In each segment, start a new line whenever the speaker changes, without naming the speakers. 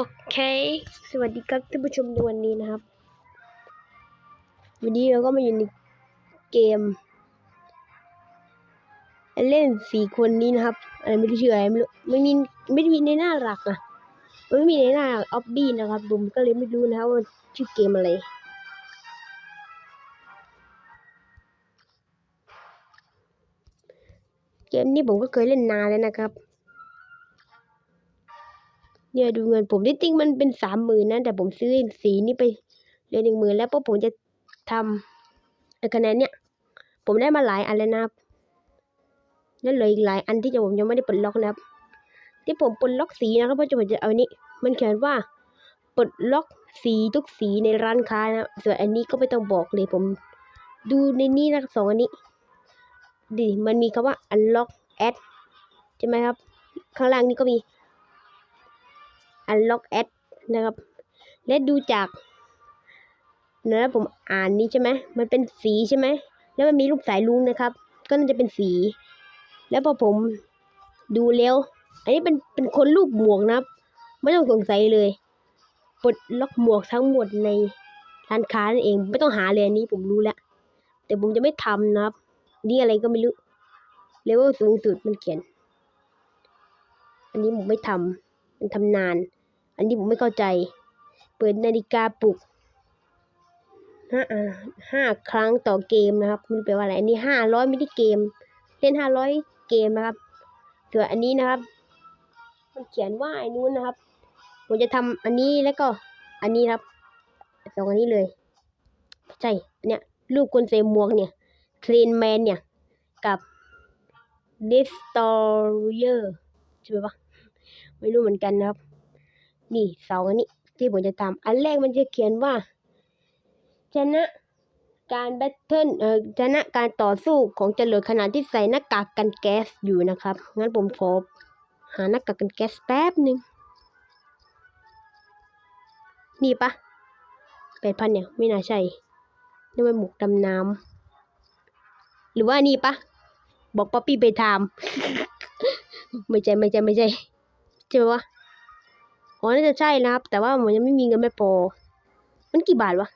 โอเค สวัสดีครับท่านผู้ชมในวันนี้นะครับ วันนี้เราก็มาอยู่ในเกม เล่นสี่คนนี้นะครับอะไรไม่รู้ชื่ออะไรไม่รู้ไม่มีไม่ได้มีในหน้าหลักอะไม่มีในหน้าออฟบี้นะครับผมก็เลยไม่รู้นะครับว่าชื่อเกมอะไรเกมนี้ผมก็เคยเล่นนานแล้วนะครับ เนี่ยดูเงินผมที่จริงมันเป็นสามหมื่นนะแต่ผมซื้อสีนี้ไปเลยหนึ่งหมื่นแล้วเพราะผมจะทำคะแนนเนี่ย ผมได้มาหลายอันแล้วนะครับแล้วเลืออีกหลายอันที่จะผมยังไม่ได้ปลดล็อกนะครับ ที่ผมปลดล็อกสีนะครับเพราะจะผมจะเอาอันนี้ มันเขียนว่าปลดล็อกสีทุกสีในร้านค้านะส่วนอันนี้ก็ไม่ต้องบอกเลยผมดูในนี้นะสองอันนี้ดิมันมีคำว่า unlock add ใช่ไหมครับ ข้างล่างนี่ก็มี unlock add นะครับ และดูจากนะผมอ่านนี้ใช่ไหมมันเป็นสีใช่ไหม แล้วมันมีรูปสายลุงนะครับ ก็น่าจะเป็นสี แล้วพอผมดูแล้ว อันนี้เป็นเป็นคนรูปหมวกนะครับ ไม่ต้องสงสัยเลยปลดล็อกหมวกทั้งหมดในร้านค้านั่นเอง ไม่ต้องหาเลยอันนี้ผมรู้แล้ว แต่ผมจะไม่ทำนะครับ นี่อะไรก็ไม่รู้ เลเวลสูงสุดมันเขียน อันนี้ผมไม่ทำมันทำนาน อันนี้ผมไม่เข้าใจ เปิดนาฬิกาปลุกห้าห้าครั้งต่อเกมนะครับมันแปลว่าอะไรอันนี้ห้าร้อยมินิเกม เล่นห้าร้อยเกมนะครับส่วนอันนี้นะครับ มันเขียนว่าไอ้นู้นนะครับ ผมจะทำอันนี้แล้วก็ อันนี้ครับสองอันนี้เลย ใช่เนี่ยรูปคนใส่หมวกเนี่ยเทรนแมนเนี่ย กับ Destroyer ใช่ไหมวะไม่รู้เหมือนกันนะครับ นี่สองอันนี้ที่ผมจะทำอันแรกมันจะเขียนว่า ชนะการแบทเทิลเอ่อชนะการต่อสู้ของจรวดขณะที่ใส่หน้ากากกันแก๊สอยู่นะครับ งั้นผมขอหาหน้ากากกันแก๊สแป๊บหนึ่งนี่ปะแปดพันเนี่ยไม่น่าใช่นี่มันหมวกดำน้ำหรือว่านี่ปะบอกป๊อปปี้ไปทำไม่ใช่ไม่ใช่ไม่ใช่ใช่ไหมวะ อ๋อน่าจะใช่นะครับ แต่ว่าผมยังไม่มีเงินไม่พอ มันกี่บาทวะ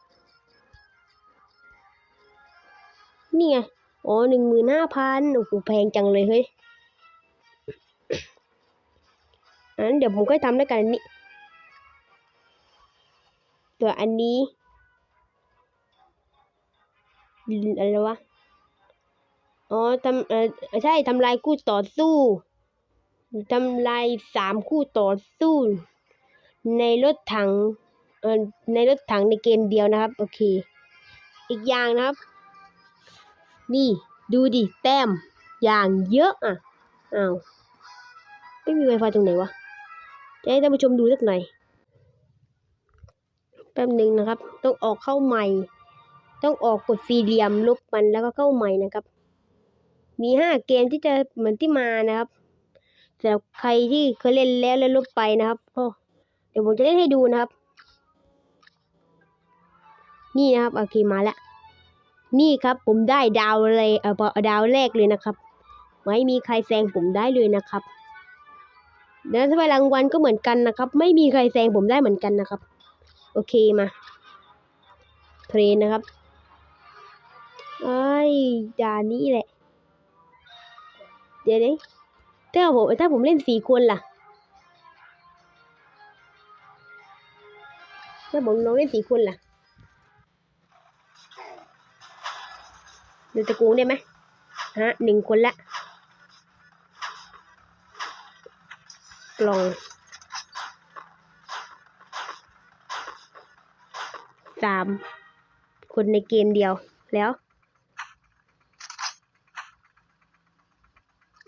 นี่ไง อ๋อหนึ่งหมื่นห้าพันโอ้โหแพงจังเลยเฮ้ยอันเดี๋ยวผมค่อยทำด้วยกันอันนี้ ตัวอันนี้อะไรวะ อ๋อทำเออใช่ทำลายคู่ต่อสู้ทำลายสามคู่ต่อสู้ ในรถถังเออในรถถังในเกมเดียวนะครับ โอเค อีกอย่างนะครับ นี่ดูดิแต้มอย่างเยอะอะอ้าวไม่มีไวไฟตรงไหนวะจะให้ท่านผู้ชมดูสักหน่อยแป๊บหนึ่งนะครับ ต้องออกเข้าใหม่ ต้องออกกดสี่เหลี่ยมลบมันแล้วก็เข้าใหม่นะครับ มีห้าเกมที่จะเหมือนที่มานะครับสำหรับใครที่เคยเล่นแล้วแล้วลบไปนะครับก็ เดี๋ยวผมจะเล่นให้ดูนะครับ นี่นะครับโอเคมาแล้วนี่ครับผมได้ดาวเลยเออดาวแรกเลยนะครับ ไม่มีใครแซงผมได้เลยนะครับแล้วถ้าไปรางวัลก็เหมือนกันนะครับ ไม่มีใครแซงผมได้เหมือนกันนะครับ โอเคมาเทรนนะครับไอ้ด่านี้แหละ เดี๋ยวนี้ถ้าผมถ้าผมเล่นสี่คนล่ะ ถ้าผมลงเล่นสี่คนล่ะเดี๋ยวจะกงได้ไหมฮะหนึ่งคนละกล่องสามคนในเกมเดียวแล้ว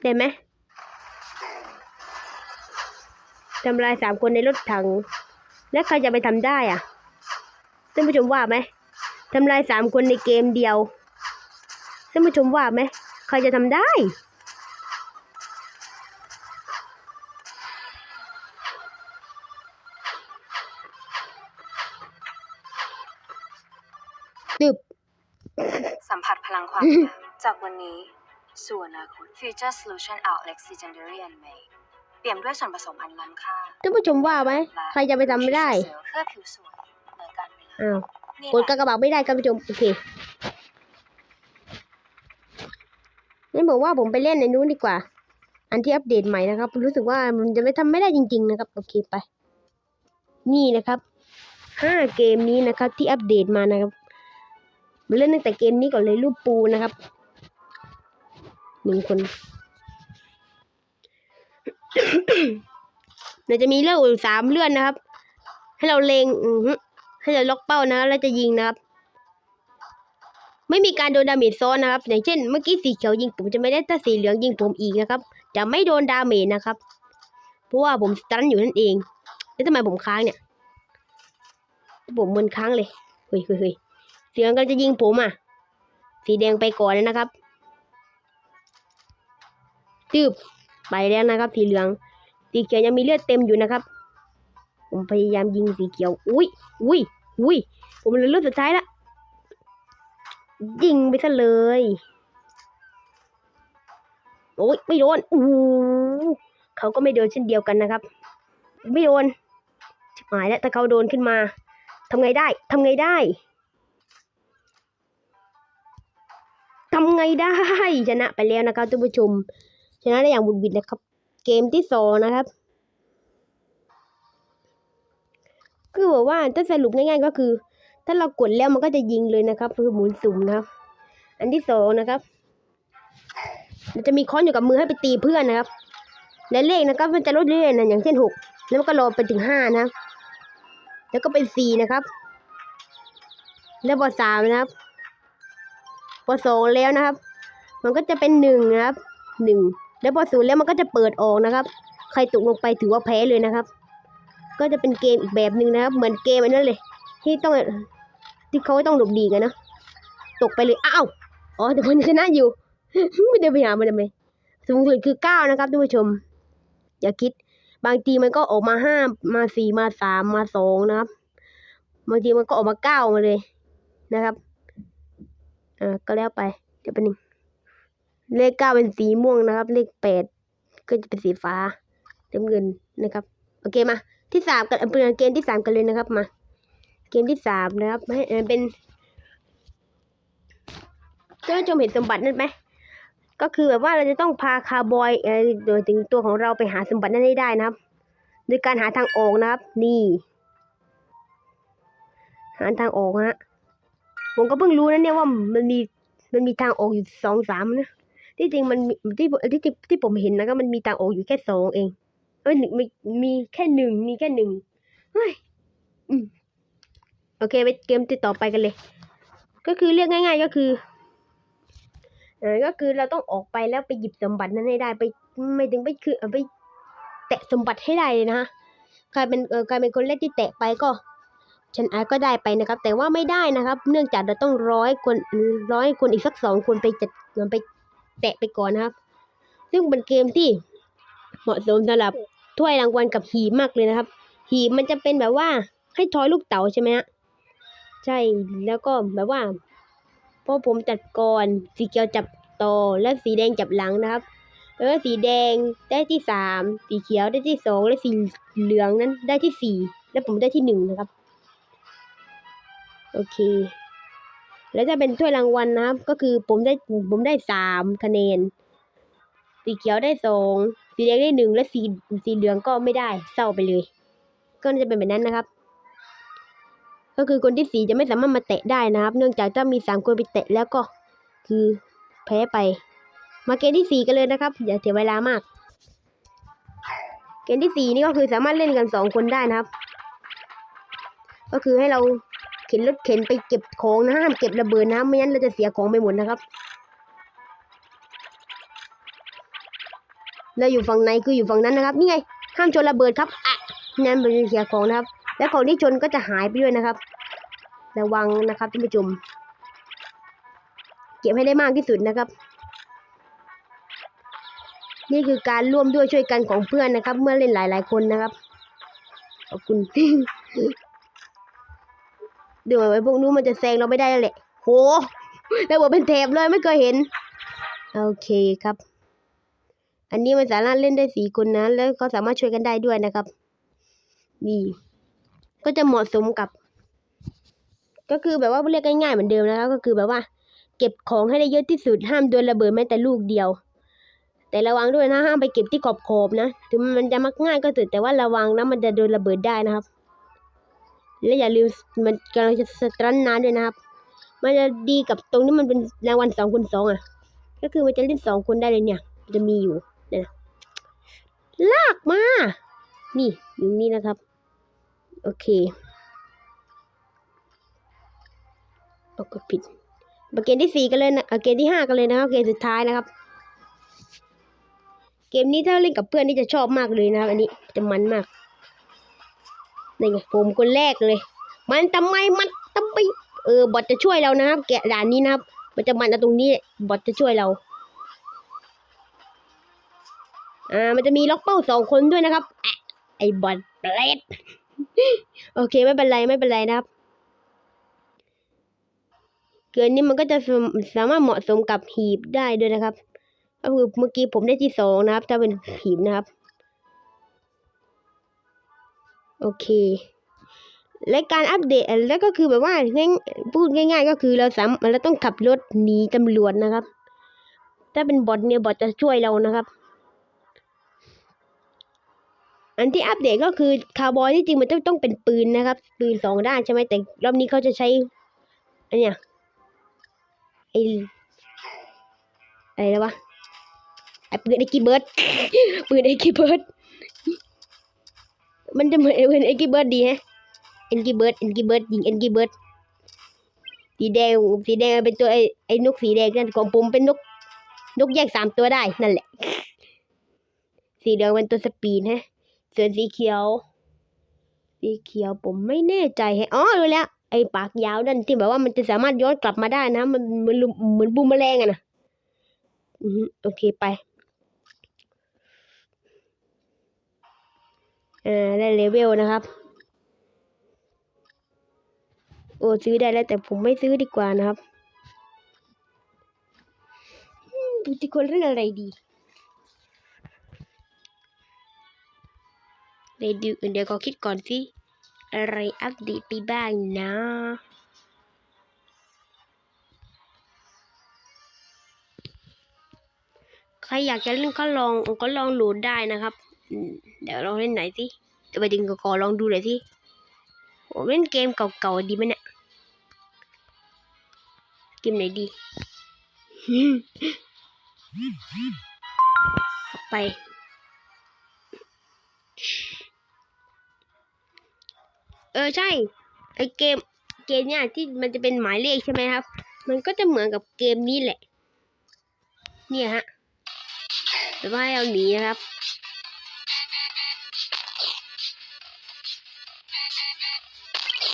ได้ไหมทำลายสามคนในรถถัง แล้วใครจะไปทำได้อะท่านผู้ชมว่าไหมทำลายสามคนในเกมเดียวท่านผู้ชมว่าไหมใครจะทำได้ตึบ
สัมผัสพลังความงามจากวันนี้ สู่อนาคต Future Solution Outlet Legendary Anime เปี่ยมด้วยส่วนผสมอันล้ำค่า
ท่านผู้ชมว่าไหมใครจะไปทำไม่ได้
เพื่อผิวสวยเหมือนกันเวลา
อ้าว
นี่
กด
แห
กา
ละ
กบาทไม่ได้ครับผู้ชมโอเคงั้นบอกว่าผมไปเล่นในนู้นดีกว่า อันที่อัปเดตใหม่นะครับ รู้สึกว่ามันจะไม่ทำไม่ได้จริง ๆ นะครับโอเคไป นี่นะครับห้าเกมนี้นะครับ ที่อัปเดตมานะครับมาเล่นตั้งแต่เกมนี้ก่อนเลยรูปปูนะครับหนึ่งคน เดี๋ยวจะมีเลือดอยู่สามเลือดนะครับ ให้เราเลงอืให้เราล็อกเป้านะแล้วจะยิงนะครับ ไม่มีการโดนดาเมจซ้อนนะครับ อย่างเช่น เมื่อกี้สีเขียวยิงผมจะไม่ได้ถ้าสีเหลืองยิงผมอีกนะครับ จะไม่โดนดาเมจนะครับ เพราะว่าผมสตันอยู่นั่นเอง แล้วทำไมผมค้างเนี่ย ผมมึนค้างเลย เฮ้ยเฮ้ยเฮ้ยสีเหลืองก็จะยิงผมอะ สีแดงไปก่อนนะครับตืบไปแล้วนะครับ สีเหลือง สีเขียวยังมีเลือดเต็มอยู่นะครับ ผมพยายามยิงสีเขียว อุ้ยอุ้ยอุ้ยผมเหลือเลือดสุดท้ายละยิงไปซะเลยโอ้ยไม่โดนอู้เขาก็ไม่โดนเช่นเดียวกันนะครับ ไม่โดนชิบหายแล้วแต่เขาโดนขึ้นมาทำไงได้ทำไงได้ทำไงได้ชนะไปแล้วนะครับท่านผู้ชม ชนะได้อย่างบุดบิดนะครับ เกมที่สองนะครับ คือบอกว่าถ้าสรุปง่ายๆก็คือ ถ้าเรากดแล้วมันก็จะยิงเลยนะครับ คือหมุนสุ่มนะครับ อันที่สองนะครับจะมีค้อนอยู่กับมือให้ไปตีเพื่อนนะครับ และเลขนะครับ มันจะลดเรื่อยๆนะอย่างเช่นหกแล้วมันก็รอไปถึงห้านะแล้วก็เป็นสี่นะครับ แล้วพอสามนะครับพอสองแล้วนะครับ มันก็จะเป็นหนึ่งนะครับหนึ่ง แล้วพอศูนย์แล้วมันก็จะเปิดออกนะครับ ใครตกลงไปถือว่าแพ้เลยนะครับ ก็จะเป็นเกมอีกแบบหนึ่งนะครับ เหมือนเกมอันนั้นเลย ที่ต้องที่เขาต้องหลบดีกันนะตกไปเลยอ้าวอ๋อแต่คนชนะอยู่ ไม่ได้ไปหามันทำไมสูงสุดคือเก้านะครับท่านผู้ชม อย่าคิด บางทีมันก็ออกมาห้ามาสี่มาสามมาสองนะครับบางทีมันก็ออกมาเก้ามาเลยนะครับอ่าก็แล้วไปเดี๋ยวเป็นหนึ่ง เลขเก้าเป็นสีม่วงนะครับ เลขแปดก็จะเป็นสีฟ้าเต็มเงินนะครับโอเคมาที่สามกันเอาเป็นเกมที่สามกันเลยนะครับมาเกมที่สามนะครับให้เป็นเจ้าชมเห็นสมบัตินั่นไหมก็คือแบบว่าเราจะต้องพาคาร์บอยโดยถึงตัวของเราไปหาสมบัตินั้นให้ได้นะครับโดยการหาทางออกนะครับ นี่ หาทางออกฮะผมก็เพิ่งรู้นะเนี่ยว่ามันมีมันมีทางออกอยู่สองสามนะ ที่จริงมันที่ที่ที่ผมเห็นนะครับมันมีทางอออยู่แค่สองเองเอ้ยหนึ่งมีมีแค่หนึ่งมีแค่หนึ่งเฮ้ยอืมโอเคไปเกมที่ต่อไปกันเลย ก็คือเรียกง่าย ๆ ก็คือเออก็คือเราต้องออกไปแล้วไปหยิบสมบัตินั้นให้ได้ไปไม่ถึงไปคือไป แตะสมบัติให้ได้เลยนะฮะใครเป็นเออใครเป็นคนแรกที่แตะไปก็ฉันอาก็ได้ไปนะครับ แต่ว่าไม่ได้นะครับ เนื่องจากเราต้องร้อยคนร้อยคนอีกสักสองคนไปจัดไป แตะไปก่อนนะครับ ซึ่งเป็นเกมที่เหมาะสมสำหรับถ้วยรางวัลกับหีบมากเลยนะครับ หีบมันจะเป็นแบบว่าให้ทอยลูกเต๋าใช่ไหมฮะใช่แล้วก็แบบว่าพอผมจัดก่อนสีเขียวจับต่อและสีแดงจับหลังนะครับแล้วก็สีแดงได้ที่สามสีเขียวได้ที่สองและสีเหลืองนั้นได้ที่สี่และผมได้ที่หนึ่งนะครับ โอเค แล้วจะเป็นถ้วยรางวัลนะครับ ก็คือผมได้ผมได้สามคะแนน สีเขียวได้สองสีแดงได้หนึ่งและสีสีเหลืองก็ไม่ได้เศร้าไปเลย ก็จะเป็นแบบนั้นนะครับ ก็คือคนที่สีจะไม่สามารถมาแตะได้นะครับ เนื่องจากถ้ามีสามคนไปแตะแล้วก็คือแพ้ไป มาเกมที่สี่กันเลยนะครับ อย่าเสียเวลามาก เกมที่สี่นี่ก็คือสามารถเล่นกันสองคนได้นะครับ ก็คือให้เรา ข็นรถเข็นไปเก็บของนะห้ามเก็บระเบิดนะไม่งั้นเราจะเสียของไปหมดนะครับเราอยู่ฝั่งไหนคืออยู่ฝั่งนั้นนะครับ นี่ไง ห้ามชนระเบิดครับอะงั้นเราจะเสียของนะครับ และของที่ชนก็จะหายไปด้วยนะครับระวังนะครับท่านผู้ชมเก็บให้ได้มากที่สุดนะครับ นี่คือการร่วมด้วยช่วยกันของเพื่อนนะครับ เมื่อเล่นหลาย ๆ คนนะครับขอบคุณ เดี๋ยวไอ้พวกนู้นมันจะแซงเราไม่ได้แล้วแหละ โหแล้วบอกเป็นแถบเลยไม่เคยเห็น โอเคครับ อันนี้มันสามารถเล่นได้สี่คนนะแล้วก็สามารถช่วยกันได้ด้วยนะครับ นี่ ก็จะเหมาะสมกับ ก็คือแบบว่าเรียกง่ายๆเหมือนเดิมนะครับ ก็คือแบบว่า เก็บของให้ได้เยอะที่สุดห้ามโดนระเบิดแม้แต่ลูกเดียว แต่ระวังด้วยนะห้ามไปเก็บที่ขอบๆนะ ถึงมันจะมักง่ายก็เถอะแต่ว่าระวังนะมันจะโดนระเบิดได้นะครับ และอย่าลืมมันกำลังจะสตรันนานด้วยนะครับ มันจะดีกับตรงที่มันเป็นรางวัลสองคูณสองอะ ก็คือมันจะเล่นสองคนได้เลยเนี่ย จะมีอยู่เนี่ยนะลากมา นี่อยู่นี่นะครับ โอเคเอาก็ผิดเกมที่สี่กันเลยนะเกมที่ห้ากันเลยนะครับ เกมสุดท้ายนะครับ เกมนี้ถ้าเล่นกับเพื่อนนี่จะชอบมากเลยนะครับ อันนี้จะมันมาก นี่ไงผมคนแรกเลย มันทำไมมันทำไมเออบอทจะช่วยเรานะครับ แกะด่านนี้นะครับ มันจะมันตรงนี้บอทจะช่วยเราอ่ามันจะมีล็อกเป้าสองคนด้วยนะครับอะไอ้บอทเปรตโอเคไม่เป็นไรไม่เป็นไรนะครับเกินนี้มันก็จะสสามารถเหมาะสมกับหีบได้ด้วยนะครับก็คือเมื่อกี้ผมได้ที่สองนะครับ ถ้าเป็นหีบนะครับ โอเค และการอัปเดตแล้วก็คือแบบว่าง่ายพูดง่าย ๆ ก็คือเราสามเราต้องขับรถหนีตำรวจนะครับ ถ้าเป็นบอทเนี่ยบอทจะช่วยเรานะครับ อันที่อัปเดตก็คือคาร์บอยที่จริงมันต้องต้องเป็นปืนนะครับ ปืนสองด้านใช่ไหมแต่รอบนี้เขาจะใช้อันเนี้ยไออะไรนะวะไอปืนไอกีเบิร์ดปืนไอกีเบิร์ด มันจะเหมือนปืนไอกีเบิร์ดดีฮะเอ็นกีเบิร์ดเอ็นกีเบิร์ดยิงเอ็นกีเบิร์ดสีแดงสีแดงเป็นตัวไอไอนกสีแดงนั่นของผมเป็นนก นกแยกสามตัวได้นั่นแหละ สีแดงเป็นตัวสปีดฮะส่วนสีเขียว สีเขียวผมไม่แน่ใจแฮะอ๋อรู้แล้วไอ้ปากยาวนั่นที่แบบว่ามันจะสามารถย้อนกลับมาได้นะ มันเหมือนเหมือนบูมแมลงอะนะอือโอเคไป อ่าได้เลเวลนะครับ โอ้ซื้อได้แล้วแต่ผมไม่ซื้อดีกว่านะครับดูที่คนเรื่องอะไรดีเดี๋ยวดูเดี๋ยวก็คิดก่อนสิ อะไรอัปเดตไปบ้างนะใครอยากจะเล่นก็ลองก็ลองโหลดได้นะครับ เดี๋ยวลองเล่นไหนสิเดี๋ยวไปดึงก็ขอลองดูหน่อยสิผมเล่นเกมเก่าๆดีไหมเนี่ยเกมไหนดีไปเออใช่ไอเกมเกมเนี่ยที่มันจะเป็นหมายเลขใช่ไหมครับ มันก็จะเหมือนกับเกมนี้แหละ เนี่ยฮะแต่ว่าให้เอาหนีนะครับ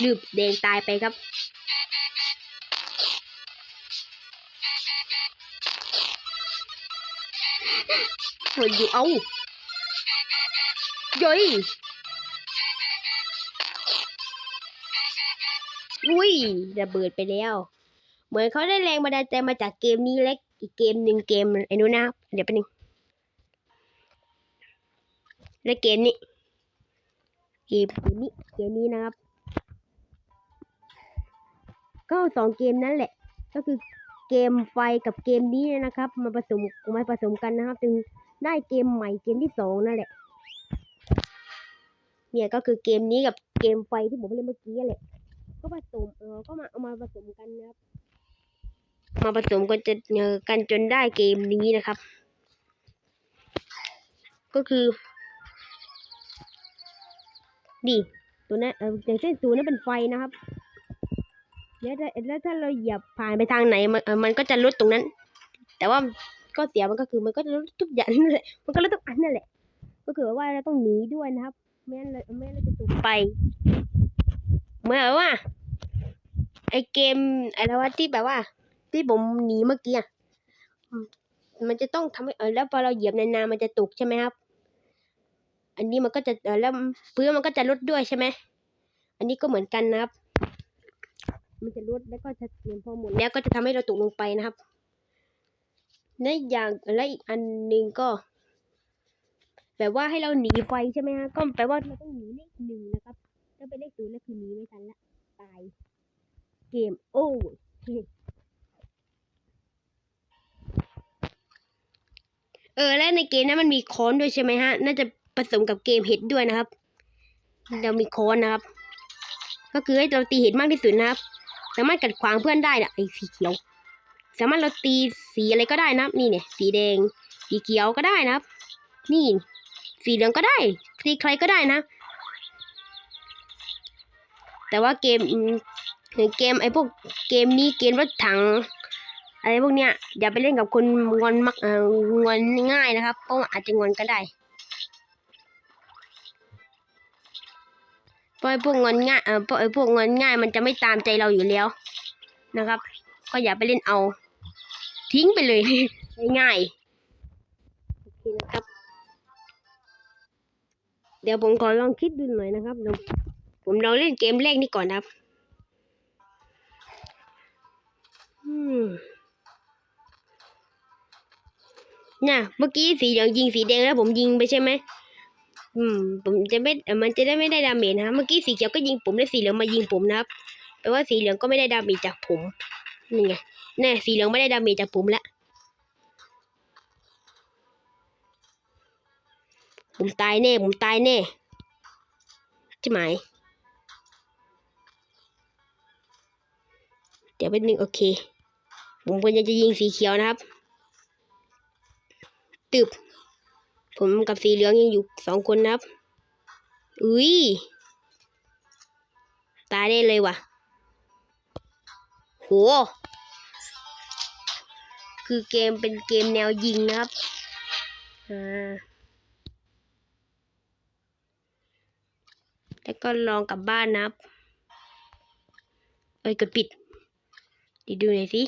ลืบแดงตายไปครับมันอยู่เอาย่อยอุ้ยระเบิดไปแล้ว เหมือนเขาได้แรงบันดาลใจมาจากเกมนี้เล็กอีกเกมหนึ่งเกมไอ้นู้นนะครับเดี๋ยวไปบนึงและเกมนี้เกมเกมนี้เกมนี้นะครับ ก็สองเกมนั่นแหละ ก็คือเกมไฟกับเกมนี้นะครับ มาผสมมาผสมกันนะครับ จึงได้เกมใหม่เกมที่สองนั่นแหละ เนี่ยก็คือเกมนี้กับเกมไฟที่ผมเล่นเมื่อกี้แหละ ก็ผสมเออก็มาเอามาผสมกันนะครับ มาผสมกันจะเออกันจนได้เกมนี้นะครับ ก็คือนี่ตัวนั้นเอออย่างเช่นศูนย์นั้นเป็นไฟนะครับ แล้วถ้าแล้วถ้าเราเหยียบผ่านไปทางไหนมันมันก็จะลดตรงนั้น แต่ว่าก็เสียมันก็คือมันก็จะลดทุกอย่างนั่นแหละมันก็ลดทุกอันนั่นแหละ ก็คือว่าเราต้องหนีด้วยนะครับไม่งั้นเราไม่งั้นเราจะตกไปเหมือนว่า ไอเกมอะไรวะที่แบบว่า ที่ผมหนีเมื่อกี้อะมันจะต้องทำให้แล้วพอเราเหยียบในน้ำมันจะตกใช่ไหมครับ อันนี้มันก็จะแล้วพื้นมันก็จะลดด้วยใช่ไหมอันนี้ก็เหมือนกันนะครับ มันจะลดแล้วก็จะเหมือนพอหมดแล้วก็จะทำให้เราตกลงไปนะครับและอย่างและอีกอันหนึ่งก็แบบว่าให้เราหนีไฟใช่ไหมฮะก็แปลว่าเราต้องหนีเลขหนึ่งนะครับถ้าเป็นเลขศูนย์แล้วคือหนีไม่ทันละตายเกมโอ้เออและในเกมนั้นมันมีค้อนด้วยใช่ไหมฮะ น่าจะผสมกับเกมเห็ดด้วยนะครับ เรามีค้อนนะครับ ก็คือให้เราตีเห็ดมากที่สุดนะครับ สามารถกัดขวางเพื่อนได้นะไอ้สีเขียว สามารถเราตีสีอะไรก็ได้นะนี่เนี่ยสีแดง สีเขียวก็ได้นะนี่ สีเหลืองก็ได้ตีใครก็ได้นะ แต่ว่าเกมอืมเกมไอ้พวกเกมนี้เกมรถถังอะไรพวกเนี้ยอย่าไปเล่นกับคนงอนมักเอองอนง่ายนะครับเพราะอาจจะงอนก็ได้ เพราะไอ้พวกงอนง่ายเออเพราะไอ้พวกงอนง่ายมันจะไม่ตามใจเราอยู่แล้วนะครับ ก็อย่าไปเล่นเอา ทิ้งไปเลย ง่ายโอเคนะครับ เดี๋ยวผมขอลองคิดดูหน่อยนะครับผมลองเล่นเกมแรกนี่ก่อนครับอืมน่ะเมื่อกี้สีเหลืองยิงสีแดงแล้วผมยิงไปใช่ไหม อืมผมจะไม่เออมันจะได้ไม่ได้ดาเมจนะครับเมื่อกี้สีเขียวก็ยิงผมแล้วสีเหลืองมายิงผมนะครับแปลว่าสีเหลืองก็ไม่ได้ดาเมจจากผมนี่ไงแน่สีเหลืองไม่ได้ดาเมจจากผมละผมตายแน่ผมตายแน่ใช่ไหมเดี๋ยวแป๊บนึงโอเค ผมควรจะยิงสีเขียวนะครับตึบ ผมกับสีเหลืองยังอยู่สองคนนะครับอุ้ยตายได้เลยว่ะโหคือเกมเป็นเกมแนวยิงนะครับอ่าแล้วก็ลองกลับบ้านนะครับเอ้ยกดปิดดีดูหน่อยสิ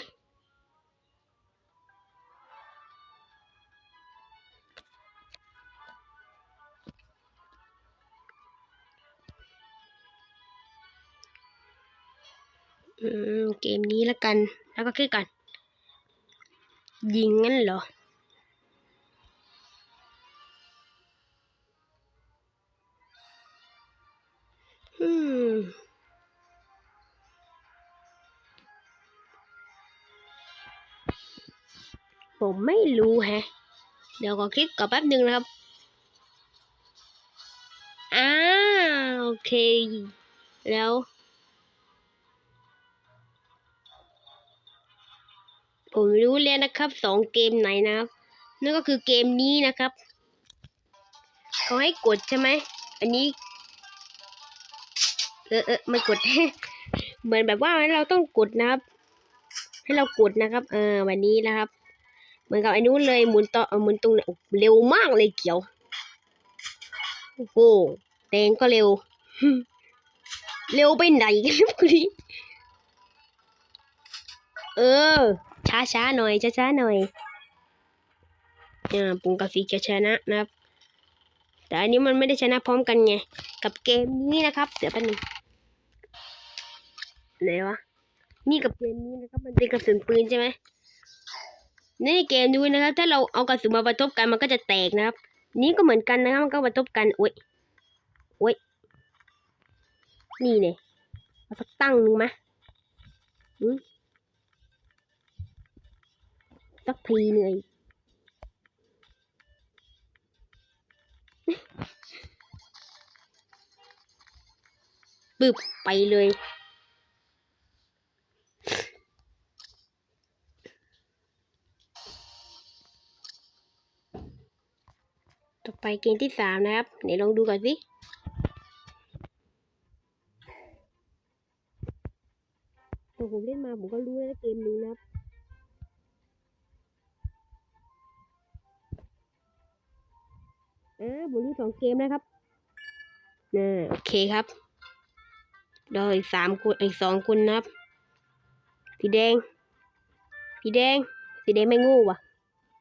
อืมเกมนี้แล้วกัน แล้วก็คลิกกัน ยิงงั้นเหรออืมผมไม่รู้แฮะ เดี๋ยวขอคลิกก่อนแป๊บหนึ่งนะครับ อ่า โอเค แล้ว ผมรู้แล้วนะครับสองเกมไหนนะครับนั่นก็คือเกมนี้นะครับเขาให้กดใช่ไหมอันนี้ เออเออไม่กด เหมือนแบบว่าเราต้องกดนะครับ ให้เรากดนะครับเออวันนี้นะครับ เหมือนกับไอ้นู้นเลยหมุนต่อเออหมุนตรงไหนเร็วมากเลยเขียวโอ้โหแดงก็เร็ว เร็วไปไหนกันลูกนี้เออ ช้าช้าหน่อยช้าช้าหน่อยอ่าปุ่มกับสีเขียวชนะนะครับ แต่อันนี้มันไม่ได้ชนะพร้อมกันไง กับเกมนี้นะครับ เดี๋ยวแป๊บนึงไหนวะ นี่กับเกมนี้นะครับ มันเป็นกระสุนปืนใช่ไหมในเกมดูนะครับ ถ้าเราเอากระสุนมาประทบกันมันก็จะแตกนะครับ นี่ก็เหมือนกันนะครับ มันก็ประทบกันโอ้ยโอ้ยนี่เนี่ยเอาสักตั้งหนึ่งมะอืม สักทีเหนื่อยปึ๊บไปเลย ต่อไปเกมที่สามนะครับไหนลองดูก่อนสิผมเล่นมาผมก็รู้แล้วเกมนี้นะครับ ผมรู้สองเกมนะครับน่าโอเคครับรออีกสามคนอีกสองคนนะครับ สีแดง สีแดง สีแดงไม่งูว่ะ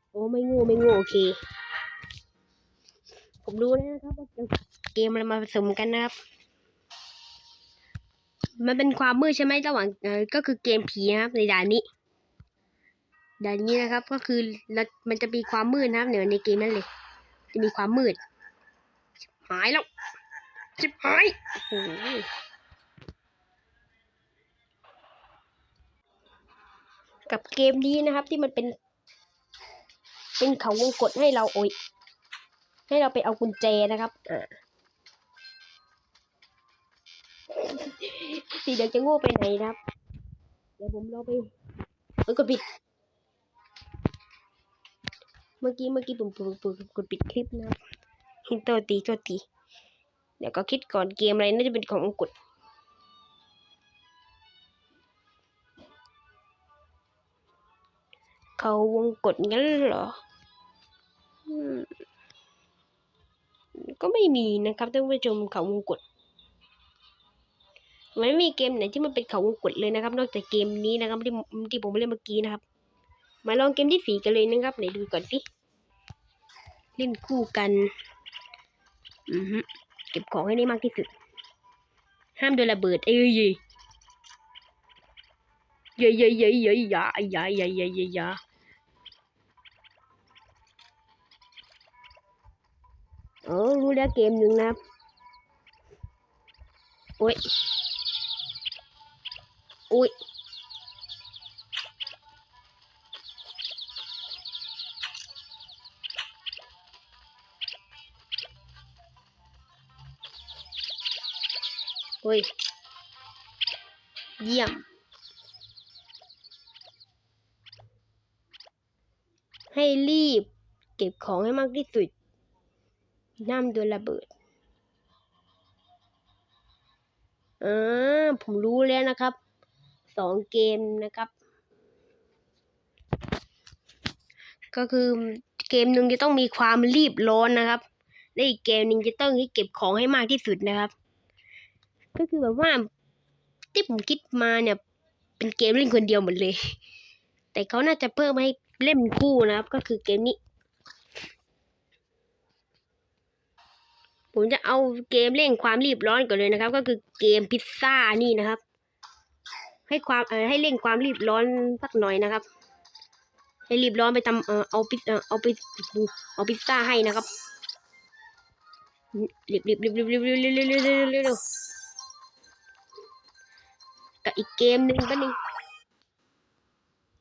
โอ้ไม่งูไม่งูโอเค ผมรู้แล้วนะครับว่าเกมอะไรมาผสมกันนะครับ มันเป็นความมืดใช่ไหมระหว่างเออก็คือเกมผีนะครับในด่านนี้ด่านนี้นะครับ ก็คือมันจะมีความมืดนะครับเดี๋ยวในเกมนั่นเลย จะมีความมืด หายแล้วชิบหายโอ้โหกับเกมนี้นะครับที่มันเป็น เป็นเขาวงกดให้เราโอยให้เราไปเอากุญแจนะครับอ่าสีเดี๋ยวจะโง่ไปไหนนะครับ เดี๋ยวผมเราไปเออกดปิด เมื่อกี้เมื่อกี้ผมผมผมกดปิดคลิปนะครับ ฮินโตตีโทษที เดี๋ยวก็คิดก่อนเกมอะไรน่าจะเป็นของอังกฤษเขาวงกดงั้นเหรอ ก็ไม่มีนะครับท่านผู้ชมเขาวงกดมันไม่มีเกมไหนที่มันเป็นเขาวงกดเลยนะครับ นอกจากเกมนี้นะครับที่ที่ผมเล่นเมื่อกี้นะครับ มาลองเกมที่สี่กันเลยนะครับไหนดูก่อนสิเล่นคู่กัน อือฮึเก็บของให้ได้มากที่สุด ห้ามโดนระเบิด เอ้ยเย้ยเย้ยเย้ยเย้ยเย้ยย่าอย่าอย่าอย่าอย่าอย่าโอ้รู้แล้วเกมหนึ่งนะโอ้ยโอ้ย โอ้ย เยี่ยม ให้รีบ เก็บของให้มากที่สุดน้ำโดนระเบิดอ่าผมรู้แล้วนะครับสองเกมนะครับ ก็คือเกมหนึ่งจะต้องมีความรีบร้อนนะครับและอีกเกมหนึ่งจะต้องให้เก็บของให้มากที่สุดนะครับ ก็คือแบบว่าที่ผมคิดมาเนี่ย เป็นเกมเล่นคนเดียวหมดเลย แต่เขาน่าจะเพิ่มให้เล่นคู่นะครับ ก็คือเกมนี้ ผมจะเอาเกมเร่งความรีบร้อนก่อนเลยนะครับ ก็คือเกมพิซซ่านี่นะครับ ให้ความเออให้เร่งความรีบร้อนสักหน่อยนะครับ ให้รีบร้อนไปทำเออเอาพิซเออเอาไปเอาพิซซ่าให้นะครับรีบรีบรีบรีบรีบรีบรีบรีบรีบรีบรีบ กับอีกเกมหนึ่งก็นึง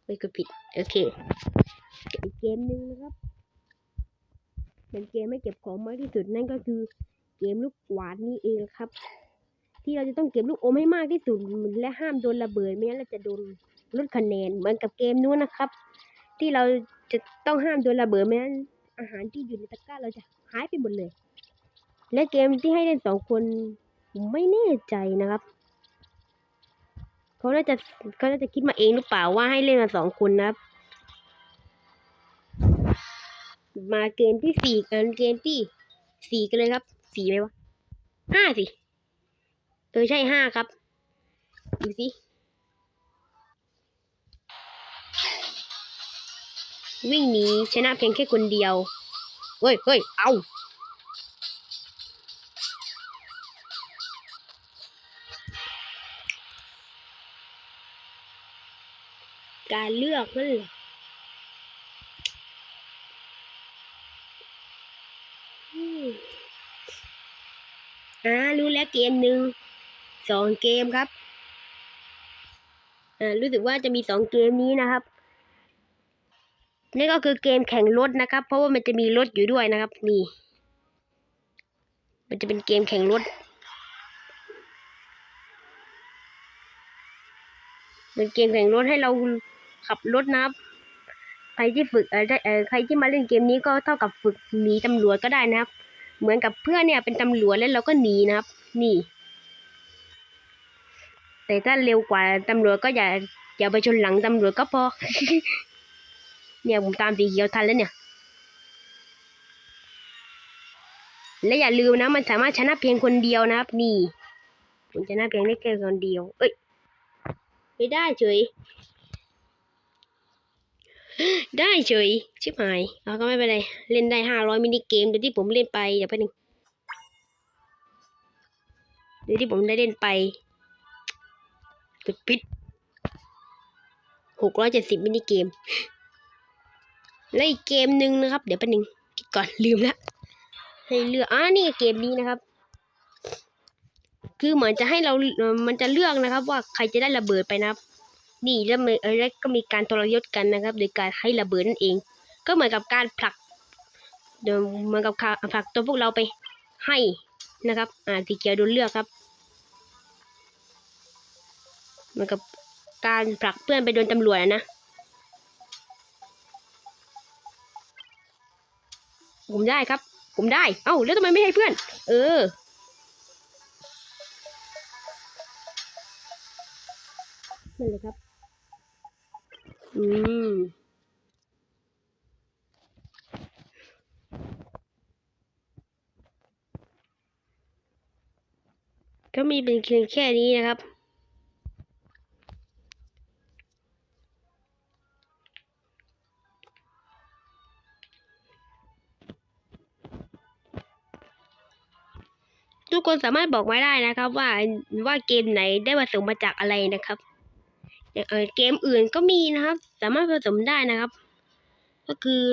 ไม่ก็ผิด โอเคกับอีกเกมหนึ่งนะครับเป็นเกมไม่เก็บของมากที่สุดนั่นก็คือเกมลูกกวาดนี่เองครับ ที่เราจะต้องเก็บลูกอมให้มากที่สุดและห้ามโดนระเบิดไม่งั้นเราจะโดนลดคะแนนเหมือนกับเกมนู้นนะครับ ที่เราจะต้องห้ามโดนระเบิดไม่งั้นอาหารที่อยู่ในตะกร้าเราจะหายไปหมดเลย และเกมที่ให้เล่นสองคนไม่แน่ใจนะครับ เขาน่าจะเขาน่าจะคิดมาเองหรือเปล่าว่าให้เล่นกันสองคนนะครับ มาเกมที่สี่กันเกมที่สี่กันเลยครับสี่ไหมวะห้าสิเออใช่ห้าครับดูสิวิ่งหนีชนะเพียงแค่คนเดียวเฮ้ยเฮ้ยเอา การเลือกนั่นแหละอ่ารู้แล้วเกมหนึ่งสองเกมครับอ่ารู้สึกว่าจะมีสองเกมนี้นะครับนี่ก็คือเกมแข่งรถนะครับ เพราะว่ามันจะมีรถอยู่ด้วยนะครับนี่ มันจะเป็นเกมแข่งรถเป็นเกมแข่งรถให้เรา ขับรถนะครับ ใครที่ฝึกเออเออใครที่มาเล่นเกมนี้ก็เท่ากับฝึกหนีตำรวจก็ได้นะครับ เหมือนกับเพื่อนเนี่ยเป็นตำรวจแล้วเราก็หนีนะครับ นี่ แต่ถ้าเร็วกว่าตำรวจก็อย่าอย่าไปชนหลังตำรวจก็พอ เนี่ยผมตามสีเขียวทันแล้วเนี่ย และอย่าลืมนะ มันสามารถชนะเพียงคนเดียวนะครับ นี่ผมชนะเพียงได้แค่คนเดียว เอ้ย ไม่ได้เฉย ได้เฉย ชิบหายเอาก็ไม่เป็นไร เล่นได้ห้าร้อยมินิเกมเดี๋ยวที่ผมเล่นไป เดี๋ยวแป๊บนึงเดี๋ยวที่ผมได้เล่นไปกดปิดหกร้อยเจ็ดสิบมินิเกม และอีกเกมหนึ่งนะครับ เดี๋ยวแป๊บนึงคิดก่อนลืมละให้เลือกอ่านี่เกมนี้นะครับ คือเหมือนจะให้เรา มันจะเลือกนะครับ ว่าใครจะได้ระเบิดไปนะครับ นี่แล้วมีเอแล้วก็มีการทรยศกันนะครับ โดยการให้ระเบิดนั่นเอง ก็เหมือนกับการผลักเดี๋ยวเหมือนกับกาผลักตัวพวกเราไปให้นะครับ อ่าสีเขียวโดนเลือกครับ เหมือนกับการผลักเพื่อนไปโดนตำรวจนะ ผมได้ครับ ผมได้ เอ้าแล้วทำไมไม่ให้เพื่อน เออนั่นเลยครับ อืมก็มีเป็นเพียงแค่นี้นะครับ ทุกคนสามารถบอกมาได้นะครับ ว่าว่าเกมไหนได้ผสมมาจากอะไรนะครับ อย่างเกมอื่นก็มีนะครับ สามารถผสมได้นะครับ ก็คือ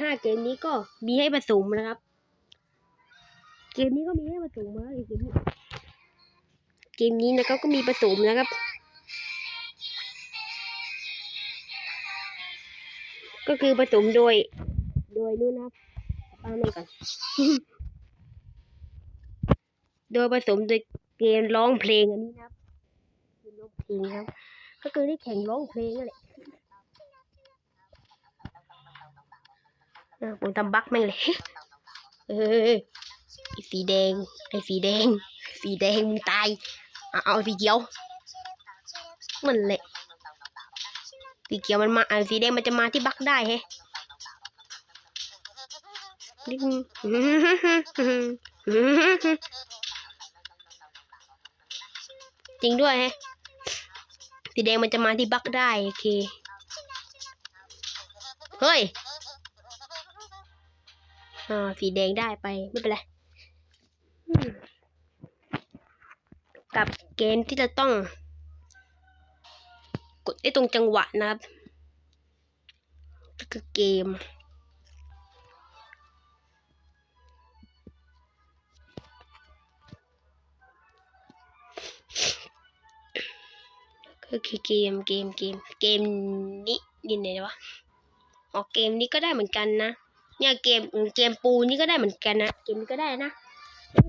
ห้าเกมนี้ก็มีให้ผสมนะครับ เกมนี้ก็มีให้ผสมมาเกมนี้เกมนี้นะครับก็มีผสมนะครับ ก็คือผสมโดย โดยนู่นนะครับเอาหน่ก่อนโดยผสมโดยเกมร้องเพลงอันนี้นะครับ ร้องเพลงครับ ก็คือได้แข่งร้องเพลงนั่นแหละอะผมทำบั๊กแม่งเลยเออไอสีแดง ไอ้สีแดง สีแดงมึงตาย เอาสีเขียว มันแหละ สีเขียวมันมาสีแดงมันจะมาที่บั๊กได้แฮะนิดนึงจริงด้วยแฮะ สีแดงมันจะมาที่บั๊กได้โอเค เฮ้ยอ่าสีแดงได้ไปไม่เป็นไรกับเกมที่จะต้อง กดไอ้ตรงจังหวะนะครับก็คือเกม ก็คือเกมเกมเกมเกมนี้นี่ไหนวะอ๋อเกมนี้ก็ได้เหมือนกันนะ เนี่ยเกมเกมปูนี่ก็ได้เหมือนกันนะเกมนี้ก็ได้นะ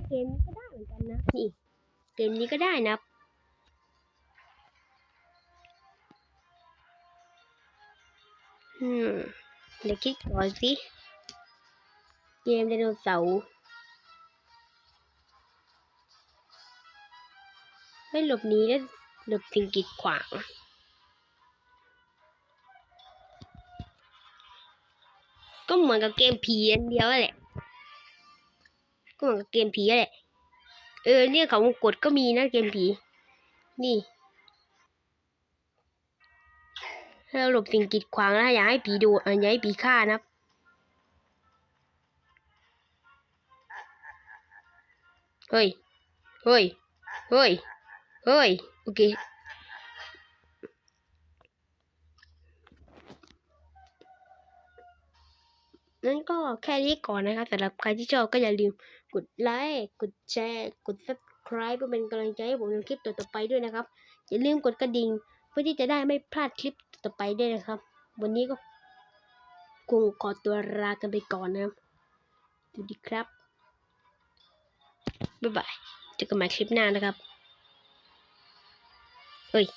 เกมนี้ก็ได้เหมือนกันนะนี่เกมนี้ก็ได้นะอืมเดี๋ยวคิดก่อนสิเกมไดโนเสาร์ไม่หลบหนีและ หลบสิงกีดขวาง ก็เหมือนกับเกมผีอันเดียวแหละ ก็เหมือนกับเกมผีแหละ เออ เนี่ยเขาวงกดก็มีนะเกมผี นี่ให้เราหลบสิ่งกีดขวางนะอย่าให้ผีดูอย่าให้ผีฆ่านะครับเฮ้ย เฮ้ย เฮ้ย เฮ้ยโอเคนั่นก็แค่นี้ก่อนนะครับสำหรับใครที่ชอบก็อย่าลืมกดไลค์ กดแชร์ กด subscribe เพื่อเป็นกำลังใจให้ผมในคลิปต่อๆไปด้วยนะครับ อย่าลืมกดกระดิ่งเพื่อที่จะได้ไม่พลาดคลิปต่อไปด้วยนะครับ วันนี้ก็คงขอตัวลากันไปก่อนนะครับสวัสดีครับ บ๊ายบาย เจอกันใหม่คลิปหน้านะครับ Oi.